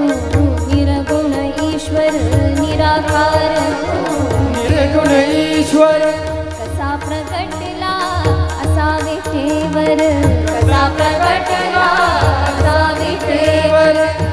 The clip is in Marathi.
निर्गुण ईश्वर निराकार हो. ईश्वर. असा विठेवर. कसा प्रगटला असा